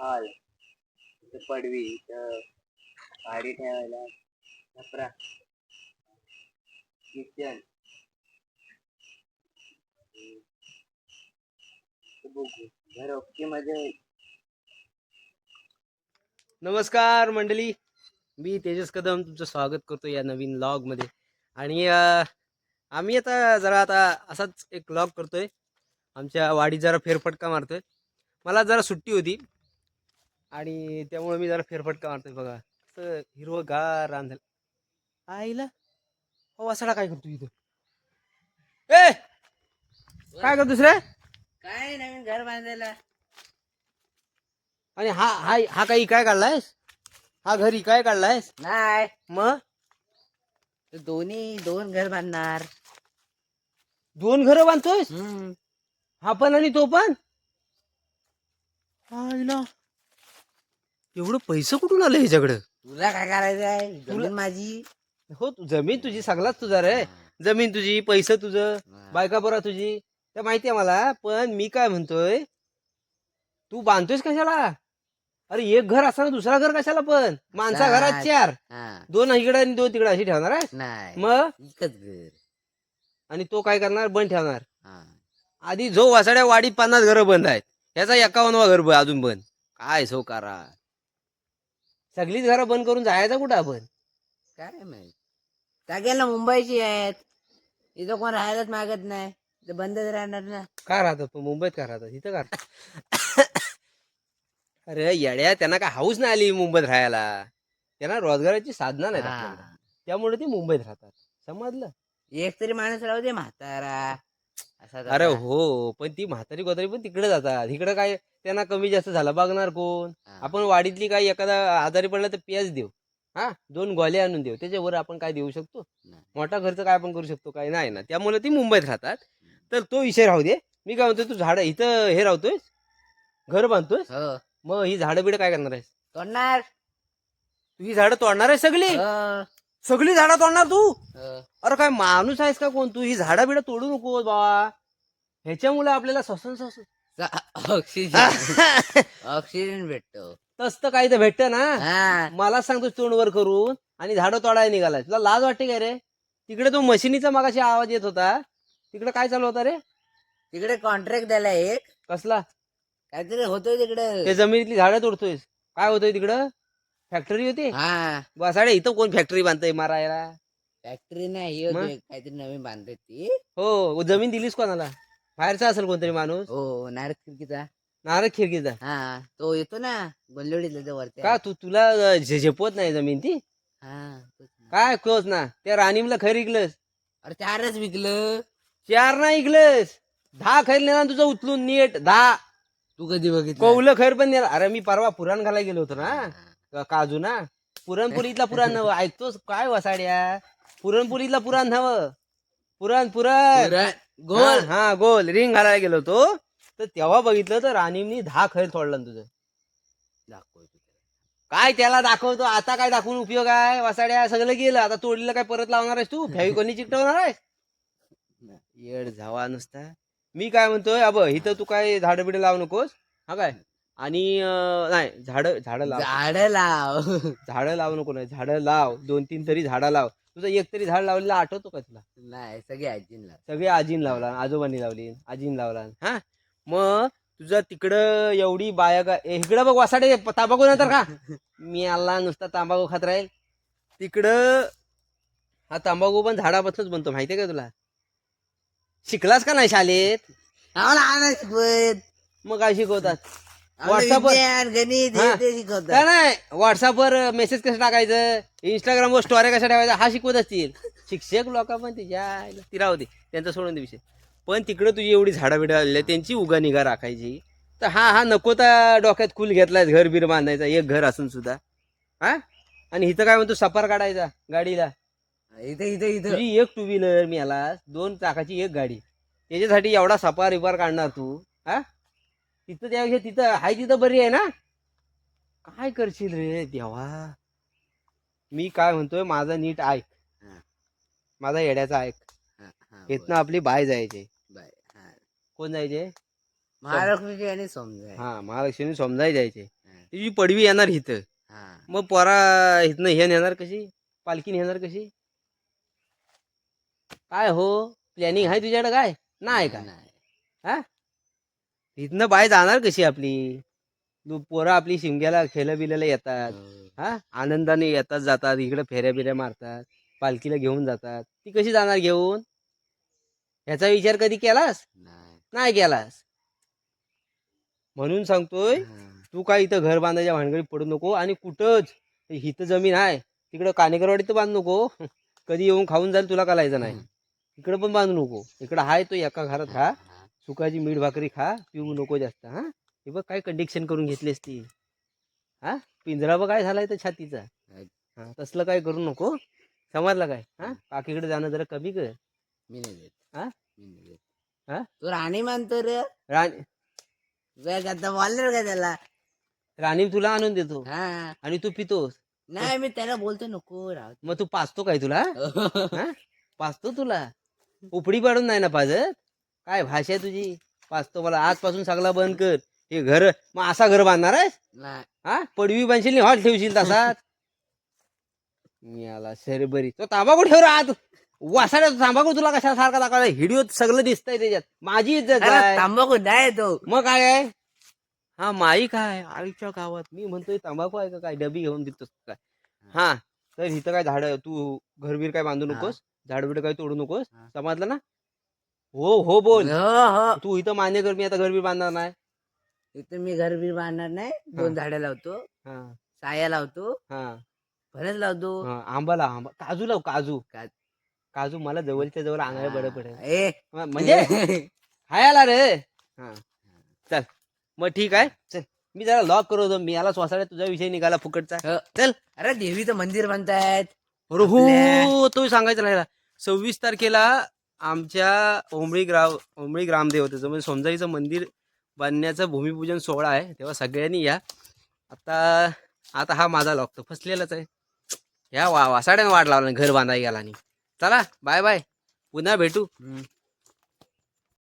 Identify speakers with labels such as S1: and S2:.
S1: हाल. हॉल इथं पडवी इथं गाडी ठेवायला छपरा किचन. बघू. घर ओके मध्ये.
S2: नमस्कार मंडळी. मी तेजस कदम तुमचं स्वागत करतो या नवीन लॉगमध्ये. आणि आम्ही आता जरा आता असाच एक लॉग करतोय. आमच्या वाडीत जरा फेरफटका मारतोय. मला जरा सुट्टी होती. आणि त्यामुळे मी जरा फेरफटका मारतोय बघा. असं हिरवगार रान झालं आईला? हो वासाडा काय करतो इथं? ए! काय करतोस रे?
S1: काय नवीन घर बांधायला.
S2: आणि हा हा हा काही काय काढलायस? हा घरी काय काढलायस?
S1: नाही.
S2: मग?
S1: दोन्ही दोन घर बांधणार.
S2: दोन घरं बांधतोयस? हा पण आणि तो पण? आईला. एवढं पैसे कुठून आलं ह्याच्याकडं?
S1: तुला काय करायचं आहे? जमीन माझी.
S2: हो तू जमीन तुझी सगळाच तुझा रे. जमीन तुझी पैसे तुझं बायका बरा तुझी. त्या माहिती आहे मला पण मी काय म्हणतोय? तू बांधतोयस कशाला? अरे एक घर असताना दुसरा घर कशाला पण? माणसा
S1: काय?
S2: घरात चार.
S1: हा.
S2: दोन इकडे आणि दोन तिकडे अशी ठेवणार आहे?
S1: नाही.
S2: मग?
S1: घर.
S2: आणि तो काय करणार? बंद ठेवणार.
S1: हा.
S2: आधी जो वासाड्या वाडीत पन्नास घरं बंद आहेत. ह्याचा एकावन्नवा घर ब- अजून बंद. काय सो करा सगळीच घरं बंद करून जायचं कुठं आपण?
S1: काय माहीत? सगळ्यांना मुंबईची आहेत. इथं कोण राहायलाच मागत नाही. इथं बंदच राहणार ना.
S2: का राहतात तू? मुंबईत का राहतात? इथं का राहतात? अरे येड्या त्यांना काय हाऊस नाही आली मुंबईत राहायला. त्यांना रोजगाराची साधना नाही
S1: हा.
S2: त्यामुळे ते मुंबईत राहतात. समजलं?
S1: एक तरी माणूस राहू दे म्हातारा. असा
S2: अरे हो पण ती म्हातारी गोतारी पण तिकडे जातात. इकडे काय त्यांना कमी जास्त झालं. बघणार कोण? आपण वाडीतली काही एखादा आजारी पडला तर पेज देऊ. हा? दोन गोले आणून देऊ. त्याच्यावर आपण काय देऊ शकतो. मोठा खर्च काय आपण करू शकतो? काय नाही ना. त्यामुळे ती मुंबईत राहतात. तर तो विषय राहू दे. मी काय म्हणतो तू झाड इथं हे राहतोय घर बांधतोय
S1: हो.
S2: मग ही झाडं बिडं काय करणार आहेस?
S1: तोडणार.
S2: तू ही झाडं तोडणार आहे सगळी?
S1: हो,
S2: सगळी झाडं तोडणार तू?
S1: हो.
S2: अरे काय माणूस आहेस का कोण? तू ही झाडं बिडं तोडू नको बाबा. ह्याच्यामुळे आपल्याला श्वसन
S1: ऑक्सिजन. ऑक्सिजन भेटतो.
S2: तसं काही तर भेटतं ना.
S1: हा.
S2: मला सांगतो तोंडवर करून आणि झाडं तोडायला निघालाय. तुला लाज वाटते काय रे? तिकडे तो मशिनीचा मागाशी आवाज येत होता. तिकडे काय चालू होता रे?
S1: तिकडे कॉन्ट्रॅक्ट द्यायला एक.
S2: कसला?
S1: काहीतरी होतोय तिकडे.
S2: ते जमिनीतली झाडं तोडतोयस. काय होतंय तिकडं? फॅक्टरी होती?
S1: हा.
S2: बसाडे इथं कोण फॅक्टरी बांधतय मारायला?
S1: फॅक्टरी नाही हे
S2: मग?
S1: काहीतरी नवीन बांधते ती.
S2: हो जमीन दिलीस कोणाला? बाहेरचा असेल कोणतरी माणूस?
S1: हो नारद खिडकीचा.
S2: नारळ खिडकीचा.
S1: हा तो येतो ना गोल्लोडीला जो वरती
S2: का तू तुला झे- झेपवत नाही जमीन ती?
S1: हा तोच ना.
S2: काय क्लोज ना त्या राणीमला खरी इकलंस.
S1: अरे चारच विकलं.
S2: चार नाही इकलंस. दहा खैर ना तुझं उचलून नीट दहा.
S1: तू कधी बघितलं?
S2: कौलं खैर पण नेला. अरे मी परवा पुराण घालायला गेलो होतो ना का- काजू ना पुरणपोळीतला पुराण नव. ऐकतोस काय वसाड्या? पुरणपोळीतला पुराण नव. पुरण पुरण.
S1: गोल.
S2: हा गोल. रिंग घालायला गेलो होतो. तर तेव्हा बघितलं तर राणीमनी दहा खैर तोडला ना तुझं.
S1: दाखवतो
S2: काय त्याला दाखवतो? आता काय दाखवून उपयोग आहे? वसाड्या सगळं गेलं. आता तोडलेलं काय परत लावणार आहेस तू? कोणी चिकटवणार आहेस? येड झावा नुसता. मी काय म्हणतोय? अब इथं तू काय झाडं बिडं लावू नकोस. हा काय? आणि अं, नाही झाडं झाडं लाव.
S1: झाड लाव.
S2: झाडं लावू नको नाही झाडं लाव. दोन तीन तरी झाडं लाव. तुझं एक तरी झाड लावलेलं आठवतो का तुला?
S1: नाही सगळे आजीन लाव.
S2: सगळे आजीन लावला आजोबांनी लावली आजीन लावला. हा? मग तुझं तिकडं एवढी बाया का ए, इकडं बघ वासाडे तांबाखू नंतर का? मी आला नुसता तांबाखू खात राहील. तिकडं हा तांबाखू पण झाडापासूनच बनतो माहितीये का तुला? शिकलास का नाही शाळेत?
S1: आम्हाला
S2: मग काय शिकवतात? वर-
S1: गणित हे. ते शिकवतात.
S2: काय नाही. व्हॉट्सअपवर मेसेज कसं टाकायचं? इंस्टाग्रामवर स्टोऱ्या कशा ठेवायच्या हा शिकवत असतील. शिक्षक लोक पण तिच्या ती राहू दे. त्यांचा सोडून दे विषय. पण तिकडं तुझी एवढी झाडं बिडं आलेली त्यांची उगा निगा राखायची. तर हा हा नको त्या डोक्यात कुल घेतलाय घर बीर बांधायचा एक घर असून सुद्धा. हा? आणि इथं काय म्हणतो सफार काढायचा गाडीला?
S1: इथं इथं इथं.
S2: तुझी एक टू व्हीलर मी आला दोन चाकाची एक गाडी. त्याच्यासाठी एवढा सफार विपार काढणार तू हा? तिथं त्यापेक्षा तिथं हाय तिथं बरी आहे ना? काय करशील रे देवा? मी काय म्हणतोय माझा नीट ऐक.
S1: हा.
S2: माझा येड्याचा ऐक.
S1: हा, हा,
S2: इथनं आपली बाय जायचे.
S1: बरं. हा.
S2: कोण जायचे?
S1: महालक्ष्मीची आणि समजाय
S2: हा महालक्ष्मी समजाय जायचे.
S1: हा.
S2: तुझी पडवी येणार इथं.
S1: हा.
S2: मग पोरा इथनं हे नेणार कशी? पालखी नेणार कशी? काय हो? प्लॅनिंग आहे तुझ्याकडे काय? नाही का?
S1: नाही.
S2: इथनं बाय जाणार कशी आपली? दु- पोरं आपली शिमग्याला खेळ बिलायला येतात.
S1: हो.
S2: हा? आनंदाने येतात जातात इकडे फेऱ्या बिऱ्या मारतात पालखीला घेऊन जातात. ती कशी जाणार घेऊन? ह्याचा विचार कधी केलास?
S1: नाही.
S2: केलास. म्हणून सांगतोय. तू काय इथं घर बांधायच्या भानगडीत पडू नको आणि कुठंच हिथं जमीन आहे तिकडं कानेकरवाडीत तर बांधू नको. कधी येऊन खाऊन जाईल तुला करायचं नाही. इकडं पण बांधू नको. इकडं हाय तो एका घरात खा
S1: हा.
S2: सुकाची मीठ भाकरी खा पिऊ नको जास्त हा? हे बघ काय कंडिक्शन करून घेतलीस ती. हा? पिंजरा बघ काय झालाय तर छातीचा. हा तसलं काय करू नको. समजलं काय? हा? काकीकडे जाणं जरा कमी कर.
S1: मी नाही देत.
S2: हा?
S1: मी नाही देत.
S2: हा?
S1: तू राणी मानतो रे.
S2: राणी.
S1: बोलणार का त्याला?
S2: राणी तुला आणून देतो.
S1: हा.
S2: आणि तू पितोस.
S1: नाही मी त्याला बोलतो नको राहू
S2: मग तू पाचतो काय तुला? हा? पाचतो तुला. उपडी पाडून नाही ना पाजत? काय भाषा आहे तुझी? पाचतो मला. आजपासून सगळा बंद कर. हे घर मग असा घर बांधणार आहेस?
S1: नाही.
S2: हा? पडवी बांधशील हॉट ठेवशील तसाच? मी आला सर बरी तो तांबाखू ठेव राहत वासाड्या तांबाखू तुला कशा सारखा दाखवला व्हिडिओ सगळं दिसतंय त्याच्यात. माझी इज्जत आहे
S1: तांबाखू नाही तो.
S2: मग काय आहे? हा माई काय? आईच्या गावात. मी म्हणतोय तांबाखू आहे का काय? डबी घेऊन देतोस काय? हा तर इथं काय झाड तू घरबीर काय बांधू. नकोस? झाडबीड काय तोडू नकोस. समजलं ना? हो हो बोल.
S1: हो हो.
S2: तू इथं मान्य कर मी आता घरबीर बांधणार नाही.
S1: इथं मी घर बी बांधणार नाही. दोन झाडं लावतो.
S2: हा.
S1: साया लावतो.
S2: हा.
S1: लावतो.
S2: हा, आंबा लाव आंबा. काजू लाव काजू.
S1: का-
S2: काजू मला जवळच्या जवळ आणायला बरं पडेल.
S1: ए.
S2: म्हणजे? हाय आला रे. हा. चल. मग ठीक आहे. चल. मी जरा लॉक करतो मी याला स्वसाड्या तुझा विषय निघाला फुकटचा.
S1: हो.
S2: चल.
S1: अरे देवीचं मंदिर बांधतायत.
S2: अरे हो
S1: आपल्या-
S2: तो सांगायचं राहिला. सव्वीस तारखेला आमच्या ओंबळी ग्राम ओमळी ग्रामदेवतेचं म्हणजे सोमजाईचं मंदिर बांधण्याचा भूमिपूजन सोहळा आहे तेव्हा सगळ्यांनी या. आता आता हा माझा लॉक फसलेलाच आहे. ह्या वा वासाड्यानं वाट लावला घर बांधायला गेला आणि चला बाय बाय. पुन्हा भेटू.